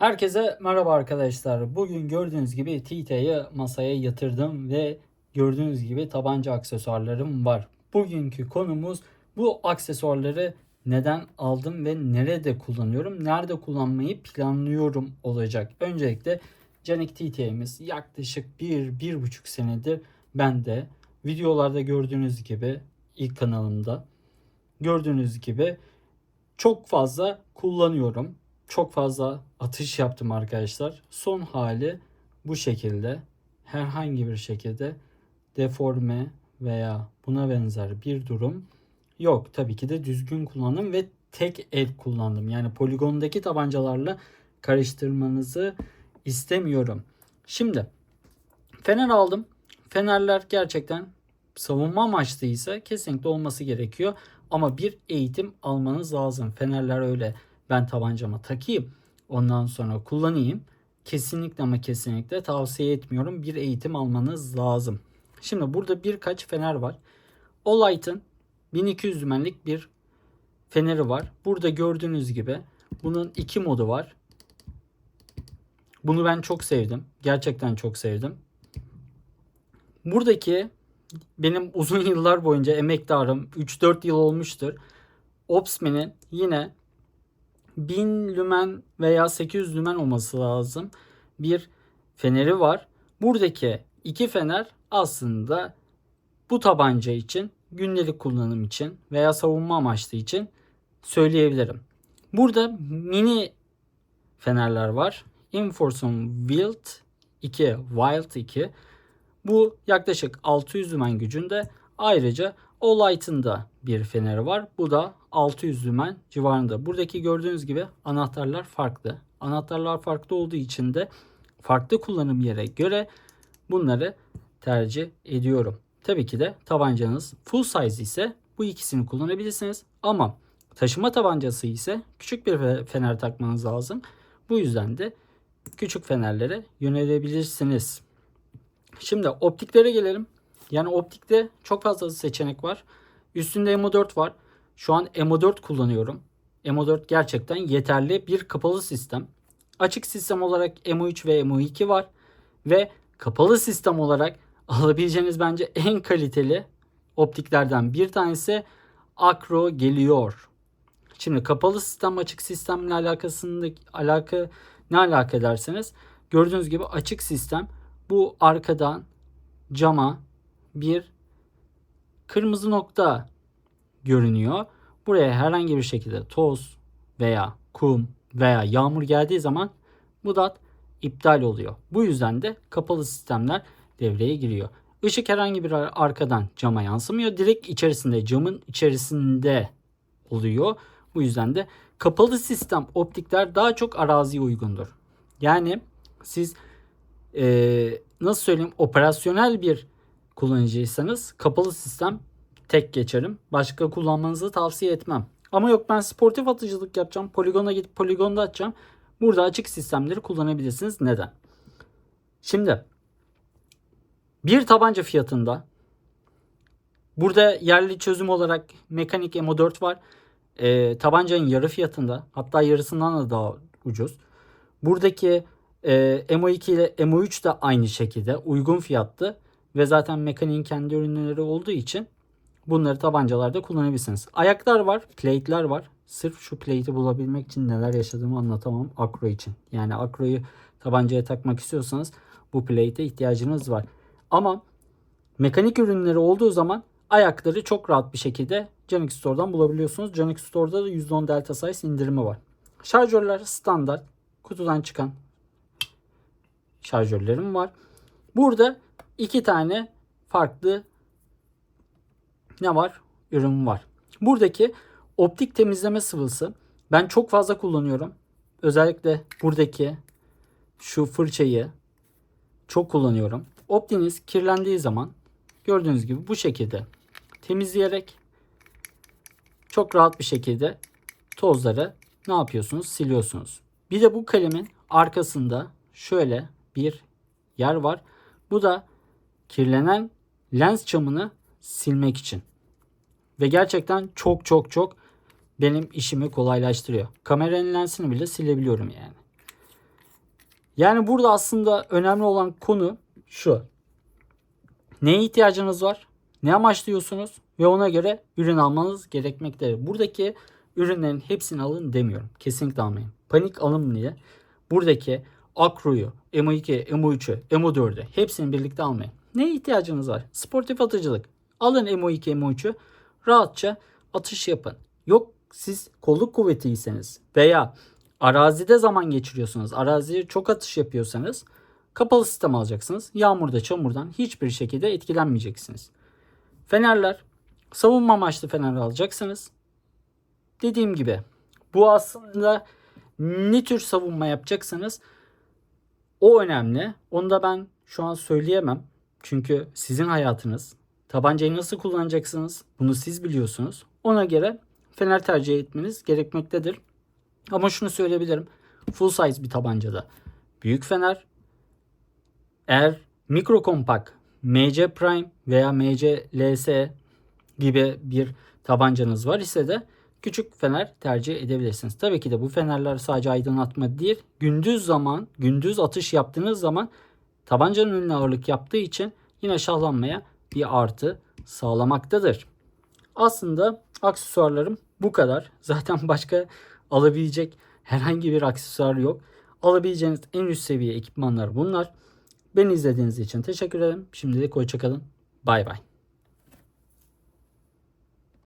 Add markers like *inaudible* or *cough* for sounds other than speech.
Herkese merhaba arkadaşlar. Bugün gördüğünüz gibi Tita'yı masaya yatırdım ve gördüğünüz gibi tabanca aksesuarlarım var. Bugünkü konumuz bu aksesuarları neden aldım ve nerede kullanıyorum, nerede kullanmayı planlıyorum olacak. Öncelikle Canik TT'miz yaklaşık 1-1,5 senedir bende. Videolarda gördüğünüz gibi ilk kanalımda gördüğünüz gibi çok fazla kullanıyorum. Çok fazla atış yaptım arkadaşlar. Son hali bu şekilde. Herhangi bir şekilde deforme veya buna benzer bir durum yok. Tabii ki de düzgün kullandım ve tek el kullandım. Yani poligondaki tabancalarla karıştırmanızı istemiyorum. Şimdi fener aldım. Fenerler gerçekten savunma amaçlıysa kesinlikle olması gerekiyor. Ama bir eğitim almanız lazım. Fenerler öyle ben tabancama takayım ondan sonra kullanayım. Kesinlikle ama kesinlikle tavsiye etmiyorum. Bir eğitim almanız lazım. Şimdi burada birkaç fener var. Olight'ın 1200 dümenlik bir feneri var. Burada gördüğünüz gibi bunun iki modu var. Bunu ben çok sevdim. Gerçekten çok sevdim. Buradaki benim uzun *laughs* yıllar boyunca emektarım 3-4 yıl olmuştur. Opsman'in yine 1000 lümen veya 800 lümen olması lazım bir feneri var. Buradaki iki fener aslında bu tabanca için gündelik kullanım için veya savunma amaçlı için söyleyebilirim. Burada mini fenerler var. Inforson Wild 2, Wild 2. Bu yaklaşık 600 lümen gücünde. Ayrıca Olight'ın da bir feneri var. Bu da 600 lümen civarında. Buradaki gördüğünüz gibi anahtarlar farklı. Anahtarlar farklı olduğu için de farklı kullanım yere göre bunları tercih ediyorum. Tabii ki de tabancanız full size ise bu ikisini kullanabilirsiniz. Ama taşıma tabancası ise küçük bir fener takmanız lazım. Bu yüzden de küçük fenerlere yönelebilirsiniz. Şimdi optiklere gelelim. Yani optikte çok fazla seçenek var. Üstünde MO4 var. Şu an MO4 kullanıyorum. MO4 gerçekten yeterli bir kapalı sistem. Açık sistem olarak MO3 ve MO2 var. Ve kapalı sistem olarak alabileceğiniz bence en kaliteli optiklerden bir tanesi Acro geliyor. Şimdi kapalı sistem açık sistemle alakasındaki alaka ne alaka ederseniz gördüğünüz gibi açık sistem bu arkadan cama bir kırmızı nokta görünüyor. Buraya herhangi bir şekilde toz veya kum veya yağmur geldiği zaman bu dat iptal oluyor. Bu yüzden de kapalı sistemler devreye giriyor. Işık herhangi bir arkadan cama yansımıyor. Direkt içerisinde camın içerisinde oluyor. Bu yüzden de kapalı sistem optikler daha çok araziye uygundur. Yani siz ee, nasıl söyleyeyim operasyonel bir kullanıcıysanız kapalı sistem tek geçerim. Başka kullanmanızı tavsiye etmem. Ama yok ben sportif atıcılık yapacağım. Poligona gidip poligonda atacağım. Burada açık sistemleri kullanabilirsiniz. Neden? Şimdi bir tabanca fiyatında burada yerli çözüm olarak mekanik MO4 var. E, tabancanın yarı fiyatında hatta yarısından da daha ucuz. Buradaki e, MO2 ile MO3 de aynı şekilde uygun fiyatlı ve zaten mekaniğin kendi ürünleri olduğu için bunları tabancalarda kullanabilirsiniz. Ayaklar var, plate'ler var. Sırf şu plate'i bulabilmek için neler yaşadığımı anlatamam Acro için. Yani Acro'yu tabancaya takmak istiyorsanız bu plate'e ihtiyacınız var. Ama mekanik ürünleri olduğu zaman ayakları çok rahat bir şekilde Canik Store'dan bulabiliyorsunuz. Canik Store'da da %10 delta size indirimi var. Şarjörler standart kutudan çıkan şarjörlerim var. Burada iki tane farklı ne var? Ürün var. Buradaki optik temizleme sıvısı ben çok fazla kullanıyorum. Özellikle buradaki şu fırçayı çok kullanıyorum. Optiniz kirlendiği zaman gördüğünüz gibi bu şekilde temizleyerek çok rahat bir şekilde tozları ne yapıyorsunuz? Siliyorsunuz. Bir de bu kalemin arkasında şöyle bir yer var. Bu da kirlenen lens çamını silmek için. Ve gerçekten çok çok çok benim işimi kolaylaştırıyor. Kameranın lensini bile silebiliyorum yani. Yani burada aslında önemli olan konu şu. Neye ihtiyacınız var? Ne amaçlıyorsunuz? Ve ona göre ürün almanız gerekmektedir. Buradaki ürünlerin hepsini alın demiyorum. Kesinlikle almayın. Panik alın diye buradaki Akro'yu, MO2, MO3'ü, MO4'ü hepsini birlikte almayın. Neye ihtiyacınız var? Sportif atıcılık. Alın MO2, MO3'ü rahatça atış yapın. Yok siz kolluk kuvvetiyseniz veya arazide zaman geçiriyorsunuz. Araziye çok atış yapıyorsanız kapalı sistem alacaksınız. Yağmurda, çamurdan hiçbir şekilde etkilenmeyeceksiniz. Fenerler, savunma amaçlı fener alacaksınız. Dediğim gibi bu aslında ne tür savunma yapacaksanız o önemli. Onu da ben şu an söyleyemem. Çünkü sizin hayatınız. Tabancayı nasıl kullanacaksınız? Bunu siz biliyorsunuz. Ona göre fener tercih etmeniz gerekmektedir. Ama şunu söyleyebilirim. Full size bir tabancada büyük fener eğer mikro kompak MC Prime veya MC LS gibi bir tabancanız var ise de küçük fener tercih edebilirsiniz. Tabii ki de bu fenerler sadece aydınlatma değil. Gündüz zaman, gündüz atış yaptığınız zaman tabancanın önüne ağırlık yaptığı için yine şahlanmaya bir artı sağlamaktadır. Aslında aksesuarlarım bu kadar. *laughs* Zaten başka alabilecek herhangi bir aksesuar yok. Alabileceğiniz en üst seviye ekipmanlar bunlar. Beni izlediğiniz için teşekkür ederim. Şimdilik hoşçakalın. Bay bay.